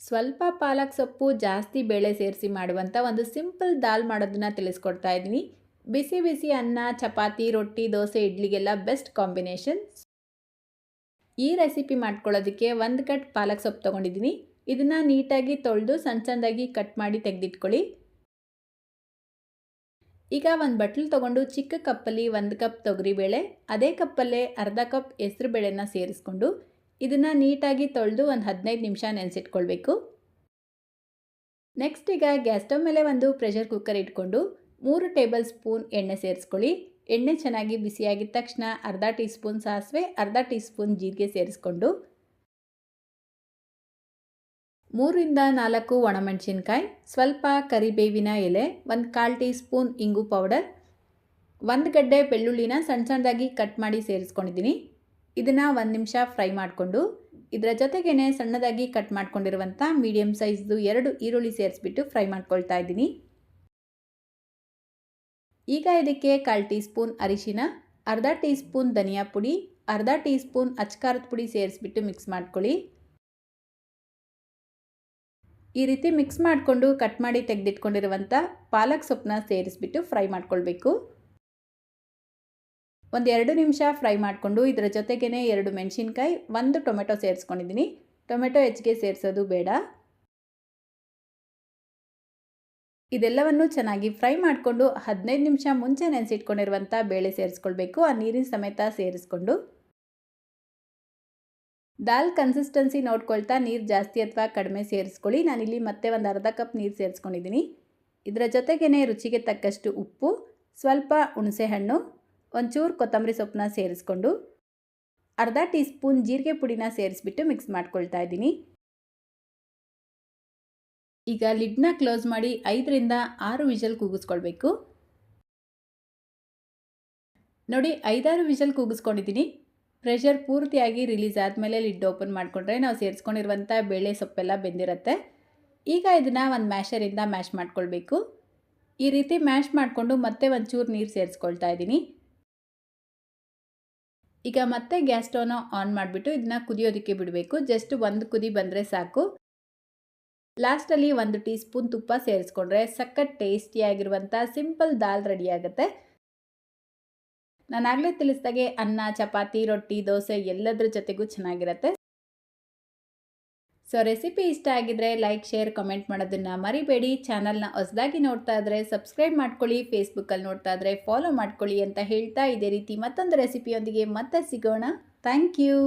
ಸ್ವಲ್ಪ ಪಾಲಕ್ ಸೊಪ್ಪು ಜಾಸ್ತಿ ಬೇಳೆ ಸೇರಿಸಿ ಮಾಡುವಂಥ ಒಂದು ಸಿಂಪಲ್ ದಾಲ್ ಮಾಡೋದನ್ನ ತಿಳಿಸ್ಕೊಡ್ತಾ ಇದ್ದೀನಿ. ಬಿಸಿ ಬಿಸಿ ಅನ್ನ, ಚಪಾತಿ, ರೊಟ್ಟಿ, ದೋಸೆ, ಇಡ್ಲಿಗೆಲ್ಲ ಬೆಸ್ಟ್ ಕಾಂಬಿನೇಷನ್. ಈ ರೆಸಿಪಿ ಮಾಡ್ಕೊಳ್ಳೋದಕ್ಕೆ ಒಂದು ಕಟ್ ಪಾಲಕ್ ಸೊಪ್ಪು ತೊಗೊಂಡಿದ್ದೀನಿ. ಇದನ್ನು ನೀಟಾಗಿ ತೊಳೆದು ಸಣ್ಣ ಚಂದಾಗಿ ಕಟ್ ಮಾಡಿ ತೆಗೆದಿಟ್ಕೊಳ್ಳಿ. ಈಗ ಒಂದು ಬಟ್ಲು ತೊಗೊಂಡು ಚಿಕ್ಕ ಕಪ್ಪಲ್ಲಿ ಒಂದು ಕಪ್ ತೊಗರಿಬೇಳೆ, ಅದೇ ಕಪ್ಪಲ್ಲೇ ಅರ್ಧ ಕಪ್ ಹೆಸರು ಬೇಳೆನ ಸೇರಿಸ್ಕೊಂಡು ಇದನ್ನು ನೀಟಾಗಿ ತೊಳೆದು ಒಂದು ಹದಿನೈದು ನಿಮಿಷ ನೆನೆಸಿಟ್ಕೊಳ್ಬೇಕು. ನೆಕ್ಸ್ಟ್ ಈಗ ಗ್ಯಾಸ್ ಸ್ಟವ್ ಮೇಲೆ ಒಂದು ಪ್ರೆಷರ್ ಕುಕ್ಕರ್ ಇಟ್ಕೊಂಡು ಮೂರು ಟೇಬಲ್ ಸ್ಪೂನ್ ಎಣ್ಣೆ ಸೇರಿಸ್ಕೊಳ್ಳಿ. ಎಣ್ಣೆ ಚೆನ್ನಾಗಿ ಬಿಸಿಯಾಗಿದ ತಕ್ಷಣ ಅರ್ಧ ಟೀ ಸ್ಪೂನ್ ಸಾಸಿವೆ, ಅರ್ಧ ಟೀ ಸ್ಪೂನ್ ಜೀರಿಗೆ ಸೇರಿಸ್ಕೊಂಡು ಮೂರಿಂದ ನಾಲ್ಕು ಒಣಮೆಣಸಿನ್ಕಾಯಿ, ಸ್ವಲ್ಪ ಕರಿಬೇವಿನ ಎಲೆ, ಒಂದು ಕಾಲು ಟೀ ಸ್ಪೂನ್ ಇಂಗು ಪೌಡರ್, ಒಂದು ಗಡ್ಡೆ ಬೆಳ್ಳುಳ್ಳಿನ ಸಣ್ಣ ಸಣ್ಣದಾಗಿ ಕಟ್ ಮಾಡಿ ಸೇರಿಸ್ಕೊಂಡಿದ್ದೀನಿ. ಇದನ್ನು ಒಂದು ನಿಮಿಷ ಫ್ರೈ ಮಾಡಿಕೊಂಡು ಇದರ ಜೊತೆಗೇ ಸಣ್ಣದಾಗಿ ಕಟ್ ಮಾಡ್ಕೊಂಡಿರುವಂಥ ಮೀಡಿಯಮ್ ಸೈಜ್ದು ಎರಡು ಈರುಳ್ಳಿ ಸೇರಿಸ್ಬಿಟ್ಟು ಫ್ರೈ ಮಾಡ್ಕೊಳ್ತಾ ಇದ್ದೀನಿ. ಈಗ ಇದಕ್ಕೆ ಕಾಲು ಟೀ ಸ್ಪೂನ್ ಅರಿಶಿನ, ಅರ್ಧ ಟೀ ಸ್ಪೂನ್ ಧನಿಯಾ ಪುಡಿ, ಅರ್ಧ ಟೀ ಸ್ಪೂನ್ ಅಚ್ಕಾರದ ಪುಡಿ ಸೇರಿಸ್ಬಿಟ್ಟು ಮಿಕ್ಸ್ ಮಾಡ್ಕೊಳ್ಳಿ. ಈ ರೀತಿ ಮಿಕ್ಸ್ ಮಾಡಿಕೊಂಡು ಕಟ್ ಮಾಡಿ ತೆಗೆದಿಟ್ಕೊಂಡಿರುವಂಥ ಪಾಲಕ್ ಸೊಪ್ಪನ್ನ ಸೇರಿಸ್ಬಿಟ್ಟು ಫ್ರೈ ಮಾಡ್ಕೊಳ್ಬೇಕು. ಒಂದು ಎರಡು ನಿಮಿಷ ಫ್ರೈ ಮಾಡಿಕೊಂಡು ಇದರ ಜೊತೆಗೇ ಎರಡು ಮೆಣಸಿನ್ಕಾಯಿ, ಒಂದು ಟೊಮೆಟೊ ಸೇರಿಸ್ಕೊಂಡಿದ್ದೀನಿ. ಟೊಮೆಟೊ ಹೆಚ್ಚಿಗೆ ಸೇರಿಸೋದು ಬೇಡ. ಇದೆಲ್ಲವನ್ನು ಚೆನ್ನಾಗಿ ಫ್ರೈ ಮಾಡಿಕೊಂಡು ಹದಿನೈದು ನಿಮಿಷ ಮುಂಚೆ ನೆನೆಸಿಟ್ಕೊಂಡಿರುವಂಥ ಬೇಳೆ ಸೇರಿಸ್ಕೊಳ್ಬೇಕು. ಆ ನೀರಿನ ಸಮೇತ ಸೇರಿಸ್ಕೊಂಡು. ದಾಲ್ ಕನ್ಸಿಸ್ಟೆನ್ಸಿ ನೋಡ್ಕೊಳ್ತಾ ನೀರು ಜಾಸ್ತಿ ಅಥವಾ ಕಡಿಮೆ ಸೇರಿಸ್ಕೊಳ್ಳಿ. ನಾನಿಲ್ಲಿ ಮತ್ತೆ ಒಂದು ಅರ್ಧ ಕಪ್ ನೀರು ಸೇರಿಸ್ಕೊಂಡಿದ್ದೀನಿ. ಇದರ ಜೊತೆಗೇ ರುಚಿಗೆ ತಕ್ಕಷ್ಟು ಉಪ್ಪು, ಸ್ವಲ್ಪ ಹುಣಸೆಹಣ್ಣು ಒಂಚೂರು ಕೊತ್ತಂಬರಿ ಸೊಪ್ಪನ್ನ ಸೇರಿಸ್ಕೊಂಡು ಅರ್ಧ ಟೀ ಸ್ಪೂನ್ ಜೀರಿಗೆ ಪುಡಿನ ಸೇರಿಸ್ಬಿಟ್ಟು ಮಿಕ್ಸ್ ಮಾಡ್ಕೊಳ್ತಾ ಇದ್ದೀನಿ. ಈಗ ಲಿಡ್ನ ಕ್ಲೋಸ್ ಮಾಡಿ ಐದರಿಂದ ಆರು ವಿಷಲ್ ಕೂಗಿಸ್ಕೊಳ್ಬೇಕು ನೋಡಿ ಐದಾರು ವಿಷಲ್ ಕೂಗಿಸ್ಕೊಂಡಿದ್ದೀನಿ ಪ್ರೆಷರ್ ಪೂರ್ತಿಯಾಗಿ ರಿಲೀಸ್ ಆದಮೇಲೆ ಲಿಡ್ ಓಪನ್ ಮಾಡಿಕೊಂಡ್ರೆ ನಾವು ಸೇರಿಸ್ಕೊಂಡಿರುವಂಥ ಬೇಳೆ ಸೊಪ್ಪೆಲ್ಲ ಬೆಂದಿರುತ್ತೆ. ಈಗ ಇದನ್ನು ಒಂದು ಮ್ಯಾಶರಿಂದ ಮ್ಯಾಶ್ ಮಾಡ್ಕೊಳ್ಬೇಕು. ಈ ರೀತಿ ಮ್ಯಾಶ್ ಮಾಡಿಕೊಂಡು ಮತ್ತೆ ಒಂಚೂರು ನೀರು ಸೇರಿಸ್ಕೊಳ್ತಾ ಇದ್ದೀನಿ. ಈಗ ಮತ್ತೆ ಗ್ಯಾಸ್ ಸ್ಟವ್ನ ಆನ್ ಮಾಡಿಬಿಟ್ಟು ಇದನ್ನ ಕುದಿಯೋದಕ್ಕೆ ಬಿಡಬೇಕು. ಜಸ್ಟ್ ಒಂದು ಕುದಿ ಬಂದರೆ ಸಾಕು. ಲಾಸ್ಟಲ್ಲಿ ಒಂದು ಟೀ ಸ್ಪೂನ್ ತುಪ್ಪ ಸೇರಿಸ್ಕೊಂಡ್ರೆ ಸಖತ್ ಟೇಸ್ಟಿಯಾಗಿರುವಂಥ ಸಿಂಪಲ್ ದಾಲ್ ರೆಡಿ ಆಗುತ್ತೆ. ನಾನಾಗಲೇ ತಿಳಿಸ್ದಾಗೆ ಅನ್ನ, ಚಪಾತಿ, ರೊಟ್ಟಿ, ದೋಸೆ ಎಲ್ಲದರ ಜೊತೆಗೂ ಚೆನ್ನಾಗಿರುತ್ತೆ. ಸೊ ರೆಸಿಪಿ ಇಷ್ಟ ಆಗಿದ್ರೆ ಲೈಕ್, ಶೇರ್, ಕಮೆಂಟ್ ಮಾಡೋದನ್ನು ಮರಿಬೇಡಿ. ಚಾನಲ್ನ ಹೊಸದಾಗಿ ನೋಡ್ತಾ ಇದ್ರೆ ಸಬ್ಸ್ಕ್ರೈಬ್ ಮಾಡ್ಕೊಳ್ಳಿ. ಫೇಸ್ಬುಕ್ಕಲ್ಲಿ ನೋಡ್ತಾ ಇದ್ರೆ ಫಾಲೋ ಮಾಡ್ಕೊಳ್ಳಿ ಅಂತ ಹೇಳ್ತಾ ಇದೇ ರೀತಿ ಮತ್ತೊಂದು ರೆಸಿಪಿಯೊಂದಿಗೆ ಮತ್ತೆ ಸಿಗೋಣ. Thank you.